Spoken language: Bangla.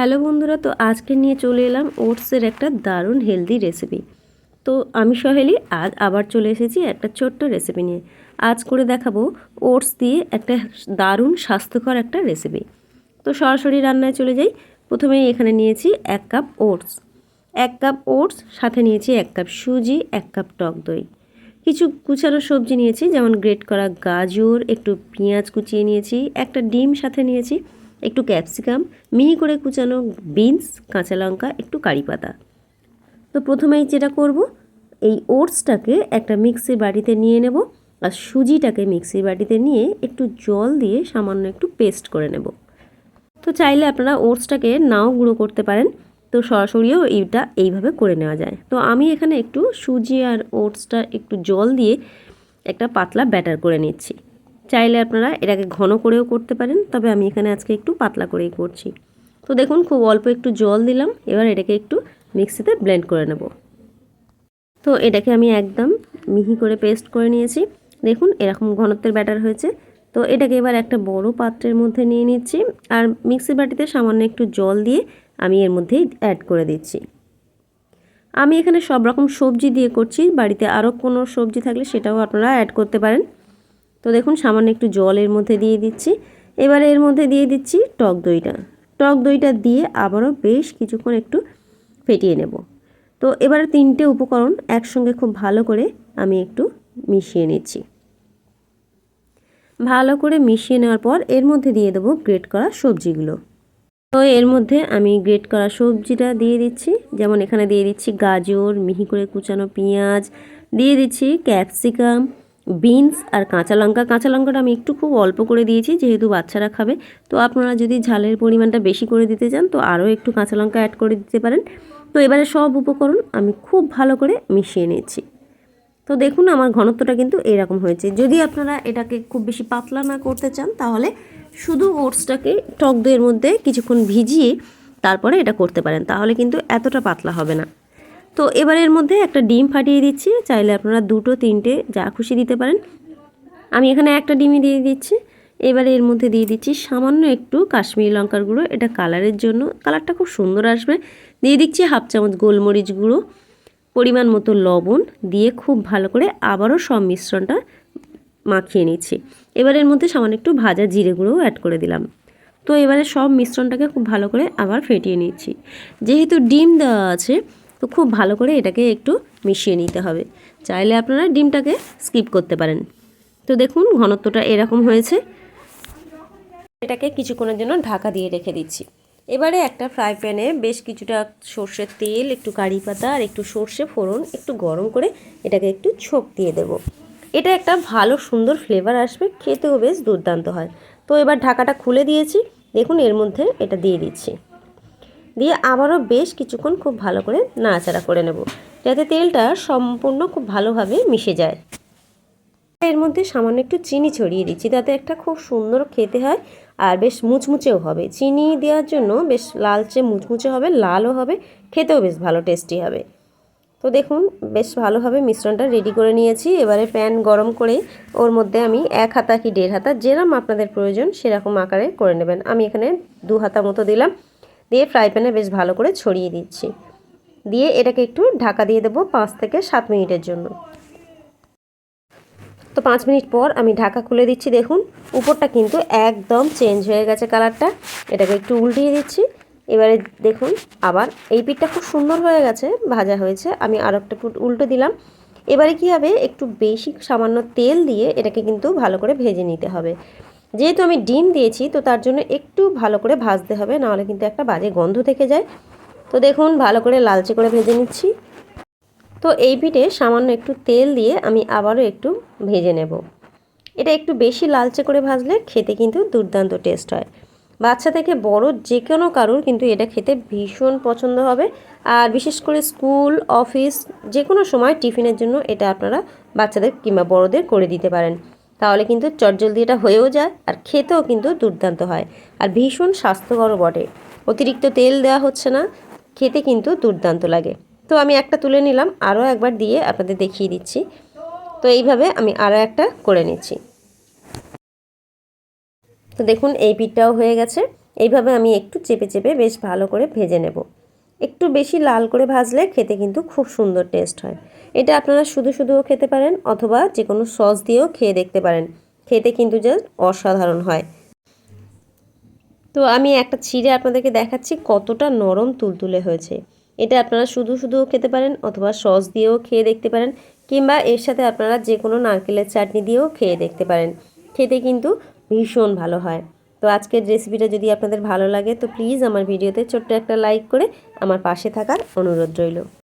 হ্যালো বন্ধুরা, তো আজকে নিয়ে চলে এলাম ওটসের একটা দারুণ হেলদি রেসিপি তো আমি সহেলি, আজ আবার চলে এসেছি একটা ছোট্ট রেসিপি নিয়ে। আজ করে দেখাবো ওটস দিয়ে একটা দারুণ স্বাস্থ্যকর একটা রেসিপি তো সরাসরি রান্নায় চলে যাই। প্রথমেই এখানে নিয়েছি এক কাপ ওটস। এক কাপ ওটস, সাথে নিয়েছি এক কাপ সুজি, এক কাপ টক দই। কিছু কুচানো সবজি নিয়েছি, যেমন গ্রেট করা গাজর, একটু পেঁয়াজ কুচিয়ে নিয়েছি, একটা ডিম সাথে নিয়েছি একটু ক্যাপসিকাম, মিহি করে কুচানো বিনস, কাঁচা লঙ্কা, একটু কারি পাতা। তো প্রথমেই যেটা করব, এই ওটসটাকে একটা মিক্সির বাটিতে নিয়ে নেব আর সুজিটাকে মিক্সির বাটিতে নিয়ে একটু জল দিয়ে সামান্য একটু পেস্ট করে নেব। তো চাইলে আপনারা ওটসটাকে নাও গুঁড়ো করতে পারেন। তো সরাসরিও এইটা এইভাবে করে নেওয়া যায়। তো আমি এখানে একটু সুজি আর ওটসটা একটু জল দিয়ে একটা পাতলা ব্যাটার করে নিচ্ছি। চাইলে আপনারা এটাকে ঘন করেও করতে পারেন, তবে আমি এখানে আজকে একটু পাতলা করেই করছি। তো দেখুন, খুব অল্প একটু জল দিলাম, এবার এটাকে একটু মিক্সিতে ব্লেন্ড করে নেব। তো এটাকে আমি একদম মিহি করে পেস্ট করে নিয়েছি। দেখুন, এরকম ঘনত্বের ব্যাটার হয়েছে। তো এটাকে এবার একটা বড় পাত্রের মধ্যে নিয়ে নিচ্ছি, আর মিক্সি বাটিতে সামান্য একটু জল দিয়ে আমি এর মধ্যেই অ্যাড করে দিচ্ছি। আমি এখানে সব রকম সবজি দিয়ে করছি, বাড়িতে আরও কোনো সবজি থাকলে সেটাও আপনারা অ্যাড করতে পারেন। তো দেখুন, সামান্য একটু জল এর মধ্যে দিয়ে দিচ্ছি। এবারে এর মধ্যে দিয়ে দিচ্ছি টক দইটা। টক দইটা দিয়ে আবারও বেশ কিছুক্ষণ একটু ফেটিয়ে নেব। তো এবারে তিনটে উপকরণ একসঙ্গে খুব ভালো করে আমি একটু মিশিয়ে নিচ্ছি। ভালো করে মিশিয়ে নেওয়ার পর এর মধ্যে দিয়ে দেবো গ্রেট করা সবজিগুলো। তো এর মধ্যে আমি গ্রেট করা সবজিটা দিয়ে দিচ্ছি। যেমন এখানে দিয়ে দিচ্ছি গাজর, মিহি করে কুচানো পেঁয়াজ, দিয়ে দিচ্ছি ক্যাপসিকাম বিনস আর কাঁচা লঙ্কা। কাঁচা লঙ্কাটা আমি একটু খুব অল্প করে দিয়েছি, যেহেতু বাচ্চারা খাবে। তো আপনারা যদি ঝালের পরিমাণটা বেশি করে দিতে চান, তো আরও একটু কাঁচা লঙ্কা অ্যাড করে দিতে পারেন। তো এবারে সব উপকরণ আমি খুব ভালো করে মিশিয়ে নিয়েছি। তো দেখুন, আমার ঘনত্বটা কিন্তু এরকম হয়েছে। যদি আপনারা এটাকে খুব বেশি পাতলা না করতে চান, তাহলে শুধু ওটসটাকে টক দইয়ের মধ্যে কিছুক্ষণ ভিজিয়ে তারপরে এটা করতে পারেন। তাহলে কিন্তু এতটা পাতলা হবে না। তো এবার এর মধ্যে একটা ডিম ফাটিয়ে দিচ্ছি, চাইলে আপনারা দুটো, তিনটে, যা খুশি দিতে পারেন। আমি এখানে একটা ডিমই দিয়ে দিচ্ছি। এবারে এর মধ্যে দিয়ে দিচ্ছি সামান্য একটু কাশ্মীরি লঙ্কার গুঁড়ো, এটা কালারের জন্য। কালারটা খুব সুন্দর আসবে। দিয়ে দিচ্ছি হাফ চামচ গোলমরিচ গুঁড়ো, পরিমাণ মতো লবণ দিয়ে খুব ভালো করে আবারও সব মিশ্রণটা মাখিয়ে নিচ্ছি। এবার এর মধ্যে সামান্য একটু ভাজা জিরে গুঁড়োও অ্যাড করে দিলাম। তো এবারে সব মিশ্রণটাকে খুব ভালো করে আবার ফেটিয়ে নিচ্ছি। যেহেতু ডিম দেওয়া আছে তো খুব ভালো করে এটাকে একটু মিশিয়ে নিতে হবে। চাইলে আপনারা ডিমটাকে স্কিপ করতে পারেন। তো দেখুন, ঘনত্বটা এরকম হয়েছে। এটাকে কিছুক্ষণের জন্য ঢাকা দিয়ে রেখে দিচ্ছি। এবারে একটা ফ্রাই প্যানে বেশ কিছুটা সর্ষের তেল, একটু কারি পাতা আর একটু সর্ষে ফোড়ন, একটু গরম করে এটাকে একটু ছোপ দিয়ে দেব। এটা একটা ভালো সুন্দর ফ্লেভার আসবে, খেতেও বেশ দুর্দান্ত হয়। তো এবার ঢাকাটা খুলে দিয়েছি। দেখুন, এর মধ্যে এটা দিয়ে দিচ্ছি। দিয়ে আবারও বেশ কিছুক্ষণ খুব ভালো করে নাড়াচাড়া করে নেব, যাতে তেলটা সম্পূর্ণ খুব ভালোভাবে মিশে যায়। এর মধ্যে সামান্য একটু চিনি ছড়িয়ে দিচ্ছি তাতে একটা খুব সুন্দর খেতে হয় আর বেশ মুচমুচেও হবে। চিনি দেওয়ার জন্য বেশ লালচে মুচমুচে হবে, লালও হবে, খেতেও বেশ ভালো টেস্টি হবে। তো দেখুন, বেশ ভালোভাবে মিশ্রণটা রেডি করে নিয়েছি। এবারে প্যান গরম করে ওর মধ্যে আমি এক হাতা কি দেড় হাতা যেরকম আপনাদের প্রয়োজন সেরকম আকারে করে নেবেন। আমি এখানে দু হাতা মতো দিলাম। দিয়ে ফ্রাই প্যানে বেশ ভালো করে ছড়িয়ে দিচ্ছি। দিয়ে এটাকে একটু ঢাকা দিয়ে দেবো পাঁচ থেকে সাত মিনিটের জন্য। তো পাঁচ মিনিট পর আমি ঢাকা খুলে দিচ্ছি, দেখুন। উপরটা কিন্তু একদম চেঞ্জ হয়ে গেছে কালারটা এটাকে একটু উল্টিয়ে দিচ্ছি। এবারে দেখুন, আবার এই পিঠটা খুব সুন্দর হয়ে গেছে, ভাজা হয়েছে। আমি আর একটা ফুট উল্টো দিলাম। এবারে কী হবে, একটু বেশি সামান্য তেল দিয়ে এটাকে কিন্তু ভালো করে ভেজে নিতে হবে। যেহেতু আমি ডিম দিয়েছি, তো তার জন্য একটু ভালো করে ভাজতে হবে, নাহলে কিন্তু একটা বাজে গন্ধ থেকে যায়। তো দেখুন, ভালো করে লালচে করে ভেজে নিচ্ছি। তো এই পিঠে সামান্য একটু তেল দিয়ে আমি আবারও একটু ভেজে নেব। এটা একটু বেশি লালচে করে ভাজলে খেতে কিন্তু দুর্দান্ত টেস্ট হয়। বাচ্চা থেকে বড় যে কোনো কারুর কিন্তু এটা খেতে ভীষণ পছন্দ হবে। আর বিশেষ করে স্কুল, অফিস, যে কোনো সময় টিফিনের জন্য এটা আপনারা বাচ্চাদের কিংবা বড়দের করে দিতে পারেন। তাহলে কিন্তু চটজলদি এটা হয়েও যায় আর খেতেও কিন্তু দুর্দান্ত হয়। আর ভীষণ স্বাস্থ্যকরও বটে। অতিরিক্ত তেল দেওয়া হচ্ছে না, খেতে কিন্তু দুর্দান্ত লাগে। তো আমি একটা তুলে নিলাম, আরও একবার দিয়ে আপনাদের দেখিয়ে দিচ্ছি। তো এইভাবে আমি আরও একটা করে নিচ্ছি। তো দেখুন, এই পিঠটাও হয়ে গেছে। এইভাবে আমি একটু চেপে চেপে বেশ ভালো করে ভেজে নেব। একটু বেশি লাল করে ভাজলে খেতে কিন্তু খুব সুন্দর টেস্ট হয়। এটা আপনারা শুধু শুধুও খেতে পারেন অথবা যে কোনো সস দিয়েও খেয়ে দেখতে পারেন। খেতে কিন্তু জাস্ট অসাধারণ হয়। তো আমি একটা ছিঁড়ে আপনাদেরকে দেখাচ্ছি কতটা নরম তুলতুলে হয়েছে। এটা আপনারা শুধু শুধুও খেতে পারেন অথবা সস দিয়েও খেয়ে দেখতে পারেন কিংবা এর সাথে আপনারা যে কোনো নারকেলের চাটনি দিয়েও খেয়ে দেখতে পারেন। খেতে কিন্তু ভীষণ ভালো হয়। তো আজকের রেসিপিটা যদি আপনাদের ভালো লাগে তো প্লিজ আমার ভিডিওতে ছোট্ট একটা লাইক করে আমার পাশে থাকার অনুরোধ রইল।